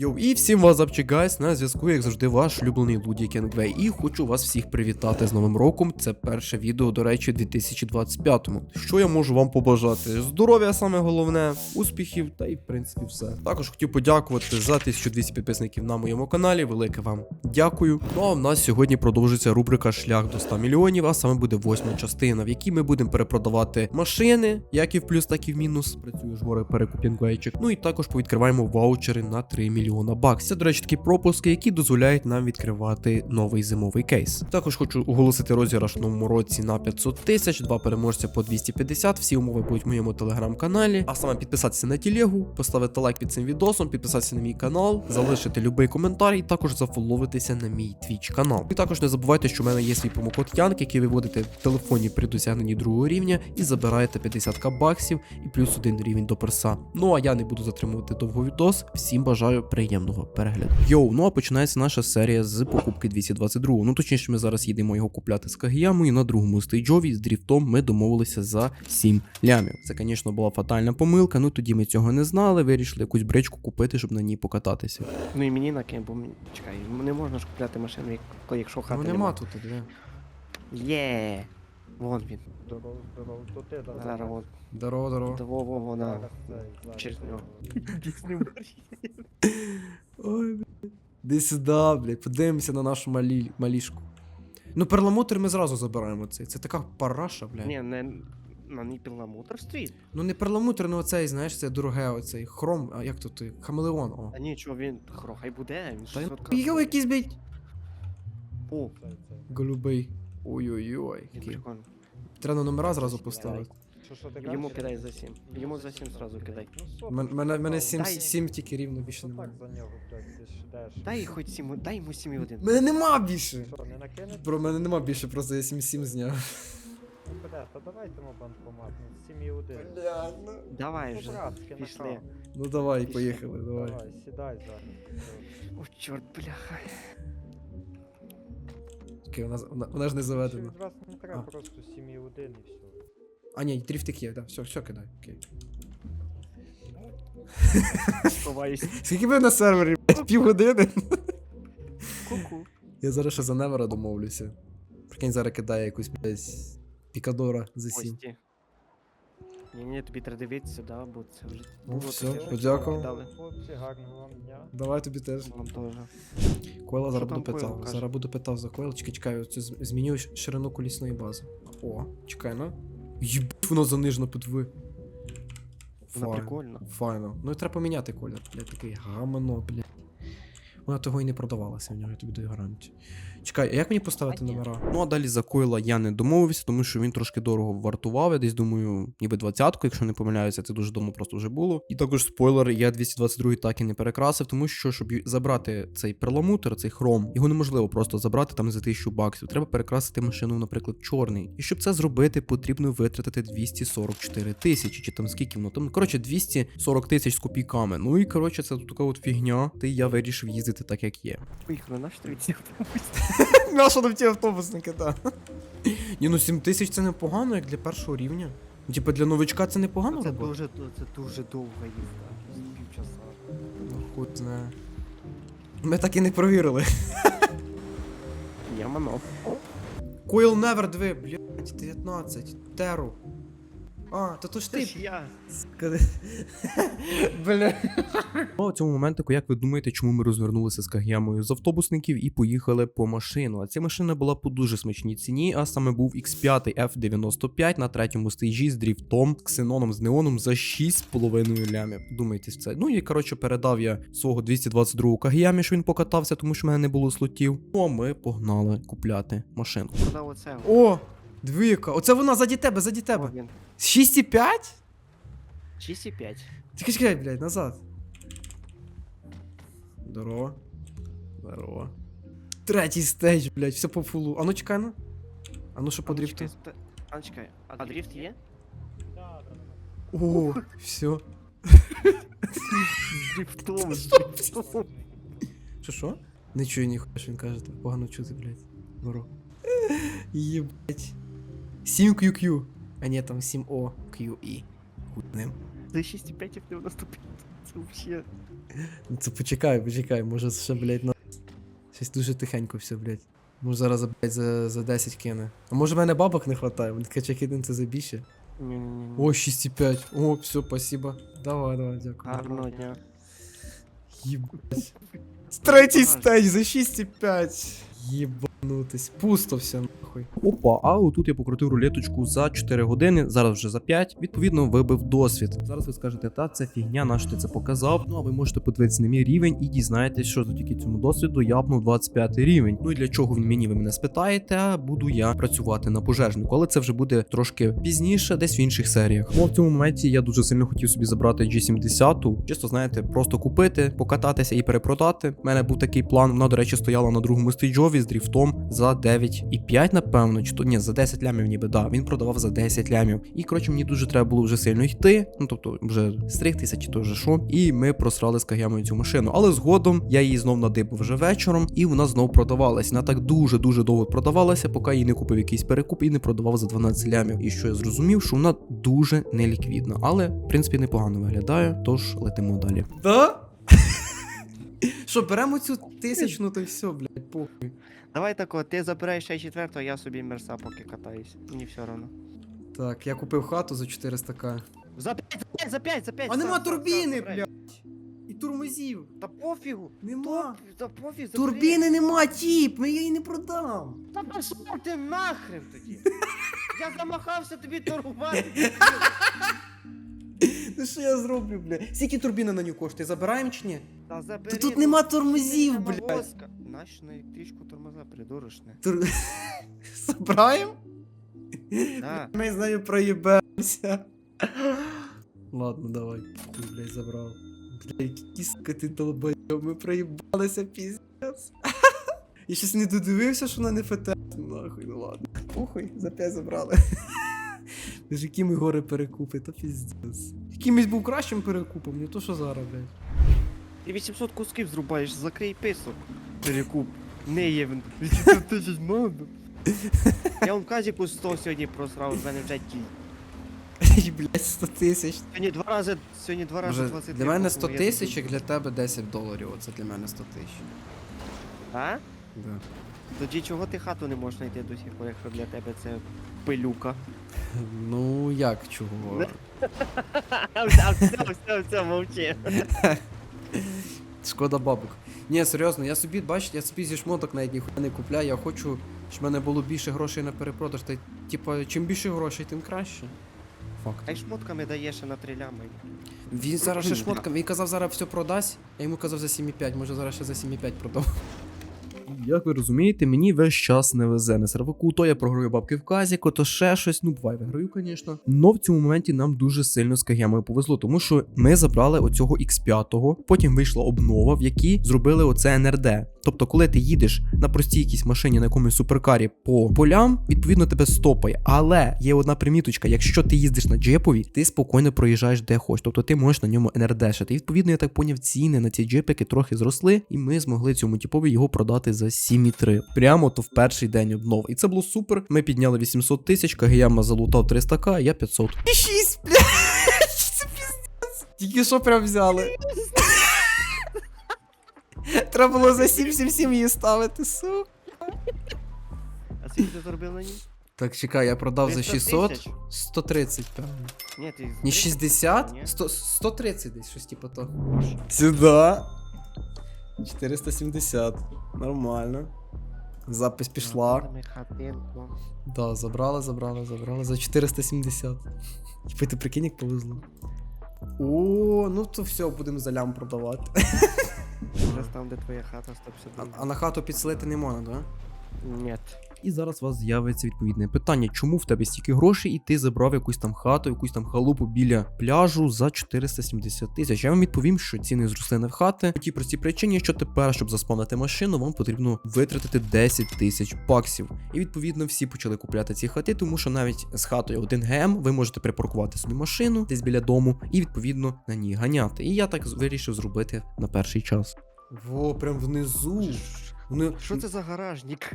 Йоу, і всім вазапчик, гайс, на зв'язку, як завжди, ваш улюблений Луді Кенгвей. І хочу вас всіх привітати з Новим роком. Це перше відео, до речі, 2025-му. Що я можу вам побажати? Здоров'я саме головне, успіхів та й в принципі все. Також хотів подякувати за 1200 підписників на моєму каналі. Велике вам дякую. Ну а в нас сьогодні продовжується рубрика Шлях до 100 мільйонів, а саме буде восьма частина, в якій ми будемо перепродавати машини, як і в плюс, так і в мінус. Працює ж горе перекупінгвейчик. Ну і також повідкриваємо ваучери на 3 мільйона баксів. Це, до речі, такі пропуски, які дозволяють нам відкривати новий зимовий кейс. Також хочу оголосити розіграш в новому році на 500 тисяч, два переможця по 250. Всі умови будуть в моєму телеграм-каналі. А саме підписатися на телегу, поставити лайк під цим відосом, підписатися на мій канал, залишити будь-який коментар і також зафоловитися на мій твіч канал. І також не забувайте, що в мене є свій промокод Янк, який ви вводите в телефоні при досягненні другого рівня і забираєте 50 баксів і плюс один рівень до перса. Ну а я не буду затримувати довго відос. Всім бажаю приємного перегляду. Йоу, ну а починається наша серія з покупки 222. Ну точніше, ми зараз їдемо його купляти з Кагіямою. На другому стейджові з дріфтом ми домовилися за 7 лямів. Це, звісно, була фатальна помилка. Ну тоді ми цього не знали. Вирішили якусь бричку купити, щоб на ній покататися. Ну і мені накинь, бо чекай, не можна ж купляти машину, як- якщо хати нема. тут, де. Є. Вон він. Здорово, здорово, то ти да. Зараз вон. Здорово, здорово. Того во вона. Через нього. Ой, блядь. Іди сюди, блядь, подивимося на нашу малі... малішку. Ну, перламутр ми зразу забираємо цей. Це така параша, блядь. Ні, не на ній перламутр стоїть. Ну не перламутр, ну оцей, знаєш, це дороге, оцей хром, а як тут той? Хамелеон, о. А нічого, він хро, хай буде, він Та 600 його якийсь, блядь, О, голубий. Ой-ой-ой. який. прикольно. Треба номера зразу поставити. Що, що ти Йому кажеш? кидай за 7. Йому за 7 зразу кидай. Ну, сотку Мен- Мене, мене поставив. 7, Дай- 7 тільки рівно більше Що немає. так за нього, блядь, ти ж Дай хоч 7, дай йому 7 і 1. Мене нема більше! Що, не накинеш? Про мене нема більше, просто я 7-7 зняв. Ну, Бля, та давайте му банкомат, ну, 7 і 1. Бля, ну. Давай вже, братськи, пішли. Ну давай, поїхали, давай. Давай, сідай зараз. О, чорт, бляха. Окей, вона, вона, вона ж не заведена. від вас не треба, А. просто 7 і 1 і все. А ні, дріфтик є, да, все, все кидай, окей. Скільки ви на сервері, блядь, півгодини? Ку-ку. Я зараз ще за Невера домовлюся. Прикинь, зараз кидає якусь, блядь, пікадора за 7. Кості. Ні, ні, тобі треба дивитися, да, бо це вже Ну, було все, таке, подякував. кидали. Хлопці, гарного вам дня. Давай тобі теж. Вам теж. Койла зараз буду Койл питав. каже? Зараз буду питав за койл. Чекай, чекай, оце з- зміню ширину колісної бази. О, чекай, ну. Єбать, воно занижено подиви. Вона Файно. прикольна. Файно. Ну і треба поміняти колір. Блядь, такий гамано, блядь. Вона того і не продавалася в нього, я тобі даю гарантію. Чекай, а як мені поставити А ні. номера? Ну а далі за койла я не домовився, тому що він трошки дорого вартував. Я десь думаю, ніби двадцятку, якщо не помиляюся, це дуже давно просто вже було. І також спойлер, я 222 так і не перекрасив, тому що щоб забрати цей перламутр, цей хром, його неможливо просто забрати там за 1000 баксів. Треба перекрасити машину, наприклад, чорний. І щоб це зробити, потрібно витратити 244 тисячі, чи там скільки воно там. Коротше, 240 тисяч з копійками. Ну і коротше, це тут така от фігня. Ти я вирішив їздити так, як є. Поїхали, наш тобі Нащо там ті автобусники, так. Ні, ну 7 тисяч це непогано, як для першого рівня. Ну, Типа для новичка це непогано Це робота. дуже, це дуже довга їзда. Півчаса. Ну, хуй знає. Ми так і не провірили. Я манов. Coil Never 2, блядь, 19. Теру. А, то то ж ти. я. Бля. Ну, у цьому моментику, як ви думаєте, чому ми розвернулися з Кагямою з автобусників і поїхали по машину? А ця машина була по дуже смачній ціні, а саме був X5 F95 на третьому стейджі з дріфтом, ксеноном з неоном за 6,5 лямів. Думайте це. Ну і коротше передав я свого 222 Кагямі, що він покатався, тому що в мене не було слотів. Ну а ми погнали купляти. Продав оце. О! Двійка! Оце вона заді тебе, заді тебе. він. 6,5? 6,5. Чекай, чекай, блядь, назад. Здорово. Здорово. Третій стейдж, блядь, все по фулу. А ну чекай ну. А ну що по ну, чекай, А ну, чекай, а дрифт є? Да, да, да. О, все. З дрифтом, з дрифтом. Що що? Не чую ніхуя, що він каже, так погано чути, блядь. Здорово. Єбать. 7 QQ. А ні, там 7 O QE. Хуй з ним. За 6,5 F95. Це вообще. Ну це почекай, почекай, може ще, блядь, на. Щось дуже тихенько все, блядь. Може зараз, блядь, за, за 10 кине. А може в мене бабок не хватає, вони качак один це за більше. Ні-ні-ні. О, 6,5. О, все, спасибо. Давай, давай, дякую. Гарного дня. Єбать. Третій стейдж за 6,5. Єбанутись. Пусто все нахуй. Опа, а отут я покрутив рулеточку за 4 години, зараз вже за 5. Відповідно, вибив досвід. Зараз ви скажете, та це фігня, на що ти це показав. Ну а ви можете подивитися на мій рівень і дізнаєтесь, що завдяки цьому досвіду я апнув 25 рівень. Ну і для чого він мені ви мене спитаєте? Буду я працювати на пожежнику, але це вже буде трошки пізніше, десь в інших серіях. Ну, в цьому моменті я дуже сильно хотів собі забрати G70, чисто знаєте, просто купити, покататися і перепродати. У мене був такий план. Вона, до речі, стояла на другому стейджові з дріфтом за 9,5, напевно, чи то ні, за 10 лямів, ніби да. Він продавав за 10 лямів. І коротше, мені дуже треба було вже сильно йти. Ну тобто, вже стригтися, чи то вже що. І ми просрали з Кагямою цю машину. Але згодом я її знов надибав вже вечором, і вона знов продавалась. Вона так дуже дуже довго продавалася, поки її не купив якийсь перекуп і не продавав за 12 лямів. І що я зрозумів, що вона дуже неліквідна, але в принципі непогано виглядає. Тож летимо далі. Да? Що, беремо цю тисячну, то й все, блядь, похуй. Давай тако, ти забираєш ще четвертого, я собі мерса поки катаюсь. Мені все одно. Так, я купив хату за 400к. За 5, за 5, за 5, за 5. А нема турбіни, блядь. І турмозів. Та пофігу. Нема. Та пофіг, забери. Турбіни нема, тіп, ми її не продам. Та пішов ти нахрен тоді. Я замахався тобі торгувати. Ну що я зроблю, блядь? Скільки турбіна на нього коштує? Забираємо чи ні? Та забери. Та тут ну, нема ти тормозів, не блядь. Навозка. Нащо на електричку тормоза придурочне? Тур... Забираємо? Да. Ми з нею проїбемося. Ладно, давай. Ти, блядь, забрав. Бля, які сука ти долбойоб, ми проїбалися піздець. Я щось не додивився, що вона не ФТ. Нахуй, ну ладно. Похуй, за 5 забрали. Ти ж які ми гори перекупи, то піздець. Якимось був кращим перекупом, не то що зараз, блядь. Ти 800 кусків зрубаєш, закрий писок. Перекуп. Не є він. 800 тисяч надо. Я вам казіку 100 сьогодні просрав, в мене вже ті. Ай, блядь, 100 тисяч. Сьогодні два рази, сьогодні два рази Вже 20 для мене 100 тисяч, як для тебе 10 доларів. Оце для мене 100 тисяч. А? Да. Тоді чого ти хату не можеш знайти до сих пор, якщо для тебе це пилюка? Ну як чого? Все, все, все, мовчи. Шкода бабок. Ні, серйозно, я собі, бачите, я собі зі шмоток навіть ніхуя не купляю. Я хочу, щоб в мене було більше грошей на перепродаж. Та типа, чим більше грошей, тим краще. Факт. А й шмотками дає ще на три лями. Він зараз ще шмотками, він казав, зараз все продасть, я йому казав за 7,5, може зараз ще за 7,5 продав. Як ви розумієте, мені весь час не везе на серваку, то я програю бабки в казіку, то ще щось. Ну, буває, виграю, звісно. Но в цьому моменті нам дуже сильно з Кагемою повезло, тому що ми забрали оцього X5, потім вийшла обнова, в якій зробили оце НРД. Тобто, коли ти їдеш на простій якійсь машині на якомусь суперкарі по полям, відповідно тебе стопає. Але є одна приміточка: якщо ти їздиш на джепові, ти спокійно проїжджаєш де хочеш. Тобто ти можеш на ньому НРДшити. І відповідно, я так поняв, ціни на ці джепики трохи зросли, і ми змогли цьому типові його продати за 7,3. Прямо то в перший день обнов. І це було супер. Ми підняли 800 тисяч, Кагеяма залутав 300к, а я 500. І 6, блядь! Це піздець. Тільки що прям взяли. Треба було за 777 її ставити, сука. А скільки ти заробив на ній? Так, чекай, я продав за 300 600. тисяч? 130, певно. Ні, ти... Не 60? Ні. 100, 130 десь, щось типу то. Сюда. 470. Нормально. Запись пішла. Ми хатинку. Да, забрала, забрала, забрала. За 470. Типу, ти прикинь, як повезло. О, ну то все, будемо за лям продавати. Вже там, де твоя хата, А, 151. а на хату підселити не можна, да? Ні. І зараз у вас з'явиться відповідне питання, чому в тебе стільки грошей, і ти забрав якусь там хату, якусь там халупу біля пляжу за 470 тисяч. Я вам відповім, що ціни зросли не в хати. По тій простій причині, що тепер, щоб заспавнити машину, вам потрібно витратити 10 тисяч баксів. І відповідно всі почали купляти ці хати, тому що навіть з хатою 1 ГМ ви можете припаркувати собі машину десь біля дому і відповідно на ній ганяти. І я так вирішив зробити на перший час. Во, прям внизу. Вони Що це за гаражник?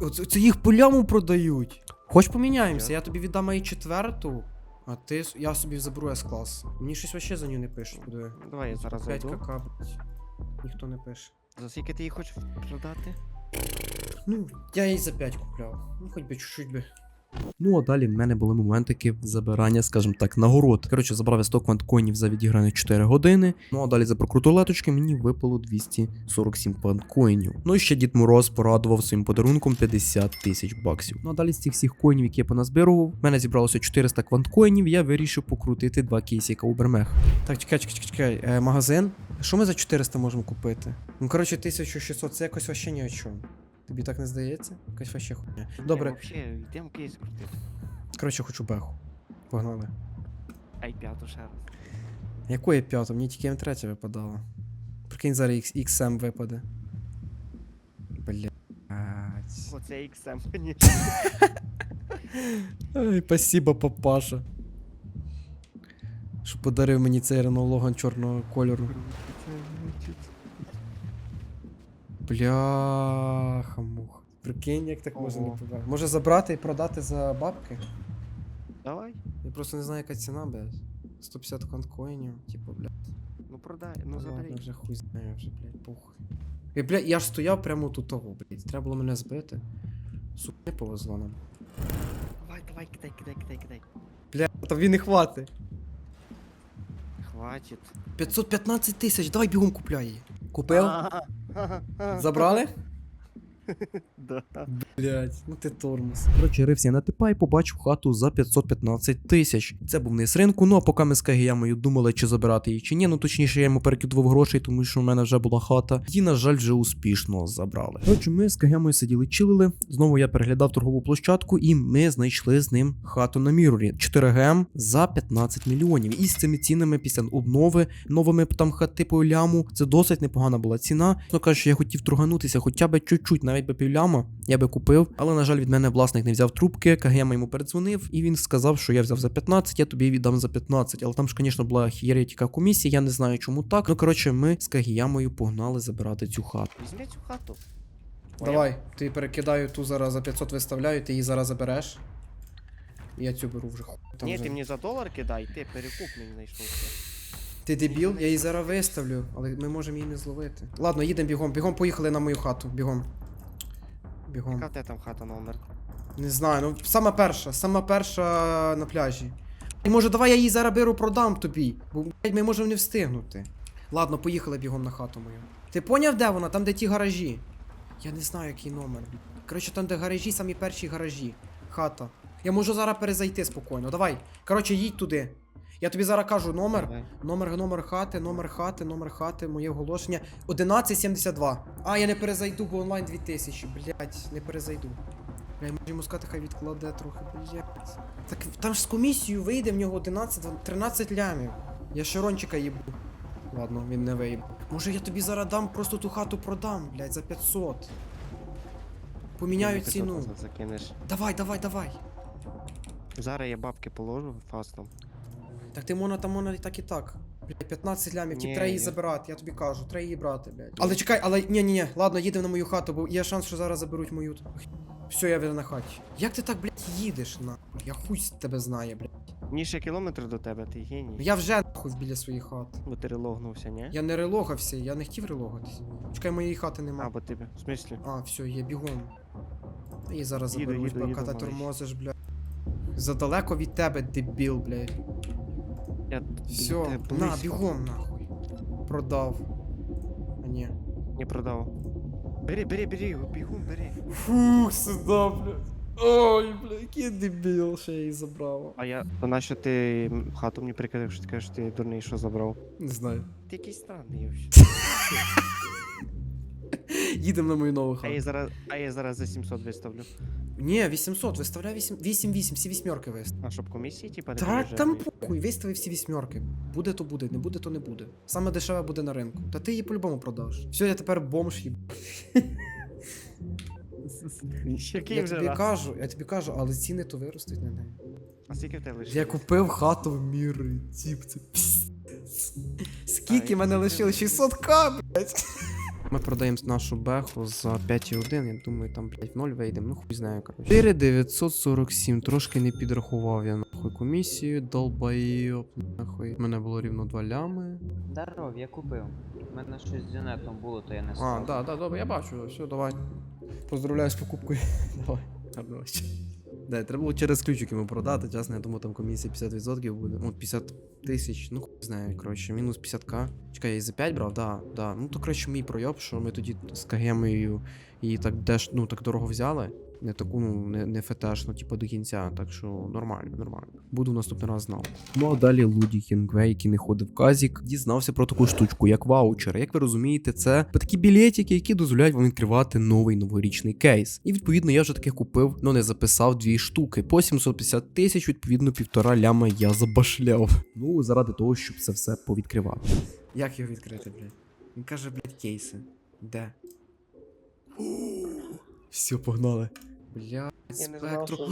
Оце, це їх по ляму продають. Хоч поміняємося, я тобі віддам і четверту, А ти. с- Я собі заберу С-клас. Мені щось вообще за нього не пишуть, куди. Давай я зараз 5 зайду. кк, блядь. Ніхто не пише. За скільки ти її хочеш продати? Ну, я її за 5 купляв. Ну, хоч би чуть-чуть би. Ну, а далі в мене були моментики забирання, скажімо так, нагород. Коротше, забрав я 100 кванткоїнів за відіграні 4 години. Ну а далі за прокруту леточки мені випало 247 кванткоїнів. Ну і ще Дід Мороз порадував своїм подарунком 50 тисяч баксів. Ну а далі з цих всіх коїнів, які я поназбирував, в мене зібралося 400 кванткоїнів, я вирішив покрутити два кейсика у. Так, чекай, чекай, чекай. Е, магазин. Що ми за 400 можемо купити? Ну, коротше, 1600 це якось вообще ні о чому. Тобі так не здається? Якась вообще хуйня. Добре, Взагалі, йдемо кейс крутити. коротше, хочу беху. Погнали. Ай, п'яту ще раз. Якої п'ято? Мені тільки М3 випадало. Прикинь, зараз X- XM випаде. Блять. Оце XM, ні. Ай, спасибо, папаша. Що подарив мені цей Renault Logan чорного кольору. Бляха мух. Прикинь, як так можна не Ого. подати. Може забрати і продати за бабки? Давай. Я просто не знаю, яка ціна, блядь. 150 конкоїнів, типу, блядь. Ну продай, ну Ну, забери. ладно, вже хуй знаю, вже, блядь, похуй. І, блядь, я ж стояв прямо тут того, блядь. Треба було мене збити. Сука, не повезло нам. Давай, давай, кидай, кидай, кидай, кидай. Бля, тобі не хватить. Хватит. 515 тисяч, давай бігом купляй її. Купив? Ага. Забрали? Да. Блять, ну ти тормоз. Коротше, рився я на типа і побачив хату за 515 тисяч. Це був низ ринку, ну а поки ми з Кагіямою думали, чи забирати її чи ні. Ну точніше, я йому перекидував грошей, тому що в мене вже була хата. Її, на жаль, вже успішно забрали. Коротше, ми з Кагіямою сиділи чилили. Знову я переглядав торгову площадку, і ми знайшли з ним хату на Мірорі 4 ГМ за 15 мільйонів. І з цими цінами після обнови, новими там хат типу ляму, це досить непогана була ціна. Ну кажучи, я хотів торганутися хоча б чуть-чуть, навіть би півляма, я би купив. Але, на жаль, від мене власник не взяв трубки. Кагема йому передзвонив, і він сказав, що я взяв за 15, я тобі віддам за 15. Але там ж, звісно, була хієретіка комісія, я не знаю, чому так. Ну коротше, ми з Кагіямою погнали забирати цю хату. Візьми цю хату. Давай, ти перекидаю ту зараз за 500 виставляю, ти її зараз забереш. І я цю беру вже хуй. Там Ні, вже- ти мені за долар кидай, ти перекуп мені знайшовся. Ти дебіл, я її зараз виставлю, але ми можемо її не зловити. Ладно, їдемо бігом, бігом поїхали на мою хату. Бігом. Бігом. Яка в тебе там хата номер? Не знаю, ну сама перша, сама перша на пляжі. І може давай я її зараз беру продам тобі, бо блядь, ми можемо не встигнути. Ладно, поїхали бігом на хату мою. Ти поняв, де вона? Там, де ті гаражі. Я не знаю, який номер. Коротше, там, де гаражі, самі перші гаражі. Хата. Я можу зараз перезайти спокійно. Давай. Коротше, їдь туди. Я тобі зараз кажу номер. Давай. Номер, номер хати, номер хати, номер хати, моє оголошення. 1172. А, я не перезайду, бо онлайн 2000. Блять, не перезайду. Бля, я можу йому сказати, хай відкладе трохи, блять. Так там ж з комісією вийде в нього 11, 13 лямів. Я Ширончика їбу. Ладно, він не виїб. Може я тобі зараз дам, просто ту хату продам, блять, за 500. Поміняю ціну. Закинеш. Давай, давай, давай. Зараз я бабки положу фастом. Так ти можна там можна і так і так. Блядь, 15 лямів, ті Ні, треба її ні. забирати, я тобі кажу, треба її брати, блядь. Але чекай, але ні, ні, ні, ладно, їдемо на мою хату, бо є шанс, що зараз заберуть мою. Все, я вже на хаті. Як ти так, блядь, їдеш на? Я хуй з тебе знає, блядь. Мені ще кілометр до тебе, ти геній. Я вже нахуй біля своєї хати. Бо ти релогнувся, ні? Я не релогався, я не хотів релогатись. Чекай, моєї хати нема. А, бо тебе. В смислі? А, все, є бігом. Та її зараз Їду, заберуть, їду, поки їду, ти малий. тормозиш, блядь. Задалеко від тебе, дебіл, блядь. Я Все, на, близько. бігом нахуй. Продав. А ні. Не продав. Бери, бери, бери, його, бігом, бери. Фух, сюди, блядь. Ой, бля, який дебіл, ще її забрав. А я. То нащо ти хату мені прикидав, що ти кажеш, ти дурний, що забрав? Не знаю. Ти якийсь странний вообще. Їдемо на мою нову А я зараз, а я зараз за 700 виставлю. Ні, 800, виставляй 8, 8, 8, всі вісьмерки виставив. А щоб комісії, типа, не Та там похуй, вистави всі вісьмерки. Буде то буде, не буде то не буде. Саме дешеве буде на ринку. Та ти її по-любому продаш. Все, я тепер бомж їб. Який Я вже тобі раз? кажу, я тобі кажу, але ціни то виростуть на неї. А скільки в тебе лишилось? Я купив хату в мірі, тіп, це піздець. Скільки А, мене лишилось? 600к, блядь. Ми продаємо нашу беху за 5,1. Я думаю, там, блядь, в 0 вийдемо. Ну хуй знаю, коротше. 4947. Трошки не підрахував я нахуй комісію. Долбайоб, нахуй. У мене було рівно 2 лями. Здоров, я купив. У мене щось з юнетом було, то я не А, став. да, да, добре, я бачу. Все, давай. Поздравляю з покупкою. давай. Гарного вечора. Да, треба було через ключик йому продати, чесно, я думаю, там комісія 50% буде. Ну, 50 тисяч, ну хуй знаю, коротше, мінус 50к. Чекай, я і за 5 брав, да, да. Ну то коротше мій пройоб, що ми тоді з Кагемою і так деш, ну так дорого взяли. Не таку, ну, не, не фетешну, типу, до кінця, так що нормально, нормально. Буду наступний раз знав. Ну а далі Луді Кінгвей, який не ходив казік, дізнався про таку штучку, як ваучер. Як ви розумієте, це такі білетики, які дозволяють вам відкривати новий новорічний кейс. І відповідно я вже таких купив, але не записав дві штуки. По 750 тисяч, відповідно, півтора ляма я забашляв. Ну, заради того, щоб це все повідкривати. Як його відкрити, блядь? Він каже, блядь, кейси. Де? Все, погнали. Блядь, Я не знав, спектру. що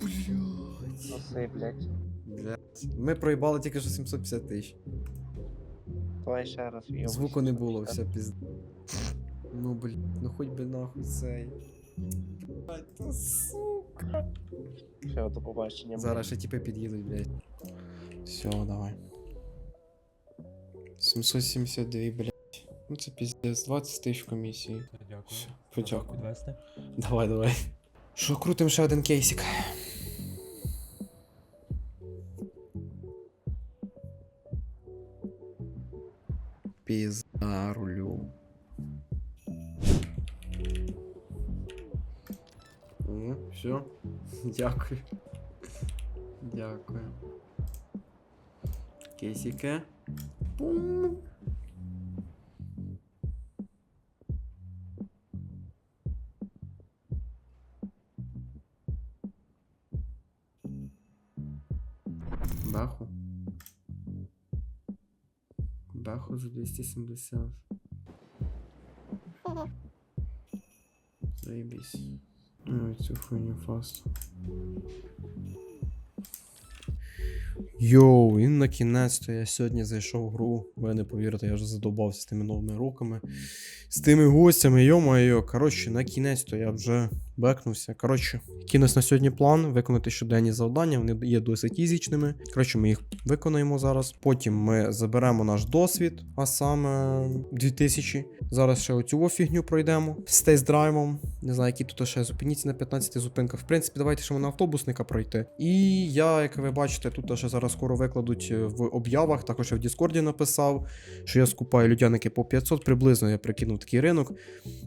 Блядь. Носи, блядь. Блядь. Ми проїбали тільки що 750 тисяч. Давай ще раз. йобуй, Звуку не було, 750. все пізд. Ну блядь, ну хоч би нахуй цей. Блядь, та сука. Все, до побачення. Зараз ще типи під'їдуть, блядь. Все, давай. 772, блядь. Ну це піздець, 20 тисяч комісії. Дякую. Все, подякую. Підвести? Давай, давай. Що, крутим ще один кейсик. Пізда рулю. О, все. Дякую. Дякую. Кейсики. Пум. Баху за 270. Заебись. Ой, цю хуйню фаст. Йоу, і на кінець-то я сьогодні зайшов в гру. Ви не повірите, я вже задовбався з тими новими роками, з тими гостями, йо-моє. Коротше, на кінець-то я вже бекнувся. Коротше, який на сьогодні план виконати щоденні завдання. Вони є досить ізічними. Коротше, ми їх виконаємо зараз. Потім ми заберемо наш досвід, а саме 2000. Зараз ще оцю фігню пройдемо з тест-драйвом. Не знаю, які тут ще зупиніться на 15 зупинках. В принципі, давайте ще на автобусника пройти. І я, як ви бачите, тут ще зараз скоро викладуть в об'явах. Також я в Діскорді написав, що я скупаю людяники по 500, приблизно я прикинув такий ринок.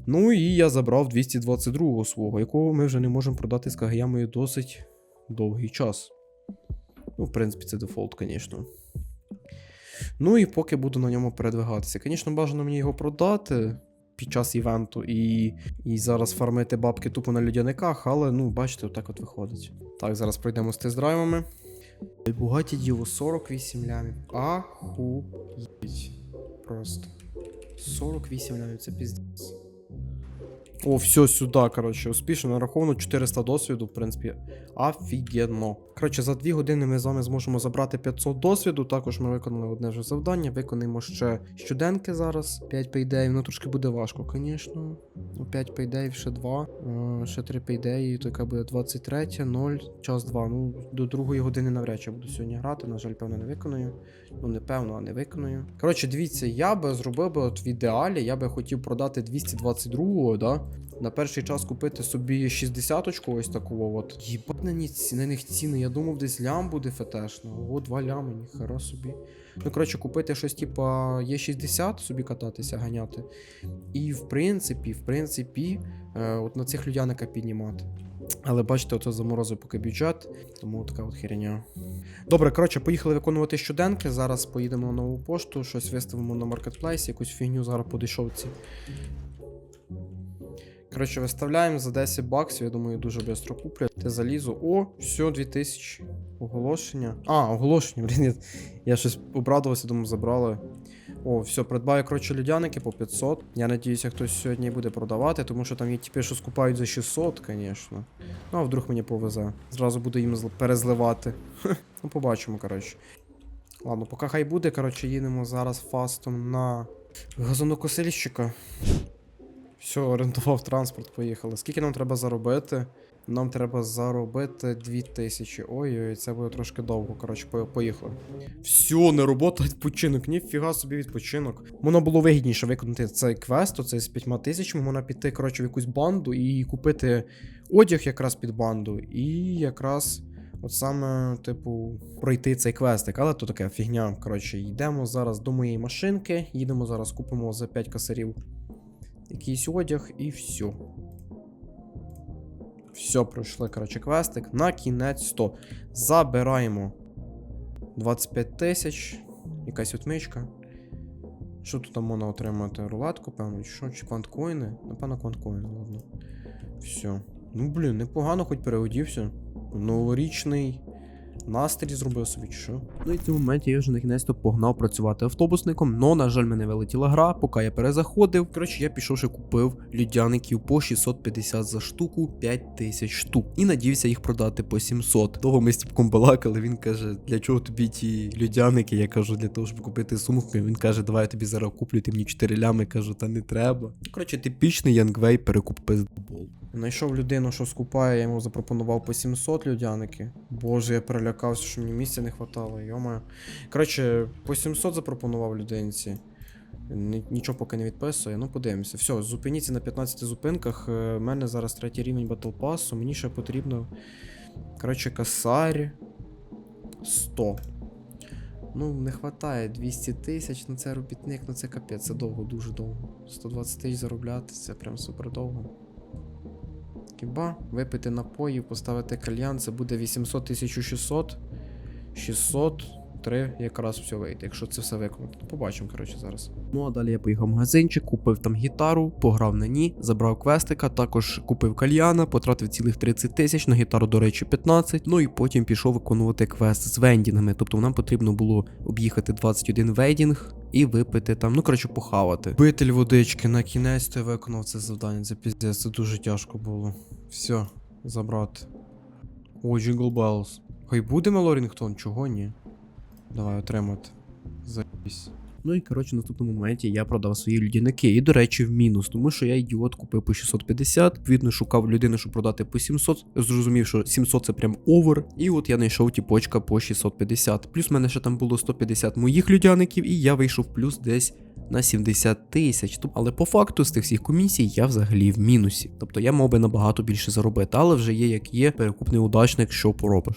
Ну і я забрав 222-го свого, якого ми вже не можемо продати з Кагаямою досить довгий час. Ну, в принципі, це дефолт, звісно. Ну і поки буду на ньому передвигатися. Звісно, бажано мені його продати під час івенту і, і зараз фармити бабки тупо на людяниках, але ну, бачите, отак от виходить. Так, зараз пройдемо з тест-драйвами. Бугаті Діво 48 лямів. Ахуєть. Просто. 48 лямів, це піздець. О, все сюди, коротше, успішно нараховано 400 досвіду, в принципі, офігенно. Коротше, за 2 години ми з вами зможемо забрати 500 досвіду. Також ми виконали одне вже завдання. Виконаємо ще щоденки зараз. 5 пейдеїв. Ну трошки буде важко, звісно. Ну, 5 пейдеїв, ще 2. Е, ще 3 пейдеї, то яка буде 23, 0, час 2. Ну, до другої години навряд чи буду сьогодні грати. На жаль, певно, не виконую. Ну, не певно, а не виконую. Коротше, дивіться, я би зробив би от в ідеалі, я би хотів продати 222-го, да? На перший час купити собі 60-очку ось таку от. Їбать на них ціни. Я думав, десь лям буде фетешно. О, 2 лями, ніхера собі. Ну, коротше, купити щось, типа Є60, собі кататися, ганяти. І в принципі, в принципі, е, от на цих людяника піднімати. Але бачите, ото заморозив поки бюджет, тому така от херня. Добре, коротше, поїхали виконувати щоденки. Зараз поїдемо на нову пошту, щось виставимо на маркетплейсі, якусь фігню зараз по дешевці. Коротше, виставляємо за 10 баксів, я думаю, дуже швидко куплять. Те залізо. О, все, 2000. Оголошення. А, оголошення, блін. Я, я щось обрадувався, думаю, забрали. О, все, придбаю, коротше, людяники по 500. Я надіюся, хтось сьогодні буде продавати, тому що там є ті, що скупають за 600, звісно. Ну, а вдруг мені повезе. Зразу буду їм перезливати. ну, побачимо, коротше. Ладно, поки хай буде, коротше, їдемо зараз фастом на Газонокосильщика. Все, орендував транспорт, поїхали. Скільки нам треба заробити? Нам треба заробити 2000. Ой-ой, це буде трошки довго. Коротше, поїхали. Все, не робота, відпочинок. Ніфіга собі відпочинок. Воно було вигідніше виконати цей квест, оцей з 5 тисячами, можна піти, коротше, в якусь банду і купити одяг якраз під банду. І якраз. От саме, типу, пройти цей квестик, але то таке фігня. Коротше, йдемо зараз до моєї машинки, їдемо зараз, купимо за 5 косарів якийсь одяг і все. Все, пройшли, коротше, квестик. На кінець 100. Забираємо 25 тисяч. Якась отмичка. Що тут там можна отримати? Рулетку, певно, що? Чи кванткоїни? Напевно, кванткоїни, ладно. Все. Ну, блін, непогано, хоч переодівся. Новорічний настрій зробив собі, чи що? Ну і в цьому моменті я вже на кінець погнав працювати автобусником, но, на жаль, мене вилетіла гра, поки я перезаходив. Коротше, я пішов ще купив людяників по 650 за штуку, 5000 штук. І надівся їх продати по 700. Того ми з Тіпком балакали, він каже, для чого тобі ті людяники? Я кажу, для того, щоб купити сумку. Він каже, давай я тобі зараз куплю, ти мені 4 лями. Кажу, та не треба. Коротше, типічний Янгвей перекуп пиздобол. Знайшов людину, що скупає, я йому запропонував по 700 людяники. Боже, я перелякався, що мені місця не хватало, йома. Коротше, по 700 запропонував людинці. Нічого поки не відписує, ну подивимося. Все, зупиніться на 15 зупинках. У мене зараз третій рівень Pass, мені ще потрібно. Коротше, косарь 100. Ну, не вистачає 200 тисяч, ну це робітник, ну це капець, це довго, дуже довго. 120 тисяч заробляти, це прям супер довго. Хіба випити напоїв, поставити кальян, це буде 800 1600. 600, 3 якраз все вийде, якщо це все виконати. Побачимо, коротше, зараз. Ну а далі я поїхав в магазинчик, купив там гітару, пограв на ній, забрав квестика, також купив кальяна, потратив цілих 30 тисяч, на гітару, до речі, 15. Ну і потім пішов виконувати квест з вендінгами. Тобто нам потрібно було об'їхати 21 вейдінг і випити там, ну коротше, похавати. Битель водички, на кінець ти виконав це завдання. Це піздець, це дуже тяжко було. Все, забрати. О, Jingle Bells. Хай буде Мелорінгтон, чого ні? Давай отримати. Заїсь. Ну і коротше, в наступному моменті я продав свої людяники. І, до речі, в мінус, тому що я ідіот купив по 650. Відповідно, шукав людину, щоб продати по 700. Зрозумів, що 700 це прям овер. І от я знайшов тіпочка по 650. Плюс в мене ще там було 150 моїх людяників, і я вийшов плюс десь на 70 тисяч. Але по факту з тих всіх комісій я взагалі в мінусі. Тобто я мав би набагато більше заробити, але вже є як є, перекуп неудачник, що поробиш.